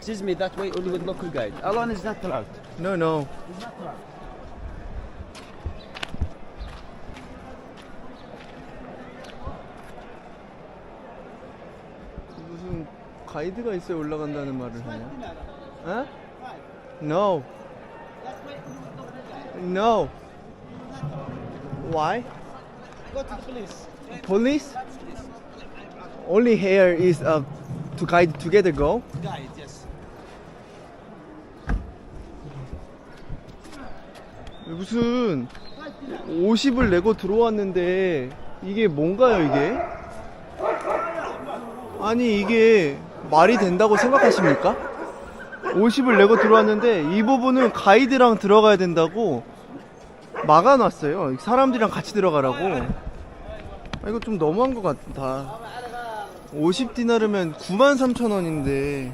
Excuse me, that way only with local guide. Alone is not allowed. No, no. It's not allowed. 무슨 가이드가 있어야 올라간다는 말을 하냐? 어? No. No. Why? Go to the police. Police? Only here is uh, to guide together go. Guide, 무슨 50을 내고 들어왔는데 이게 뭔가요 이게? 아니 이게 말이 된다고 생각하십니까? 50을 내고 들어왔는데 이 부분은 가이드랑 들어가야 된다고 막아놨어요. 사람들이랑 같이 들어가라고. 아, 이거 좀 너무한 것 같다. 50디나르면 9만 3천 원인데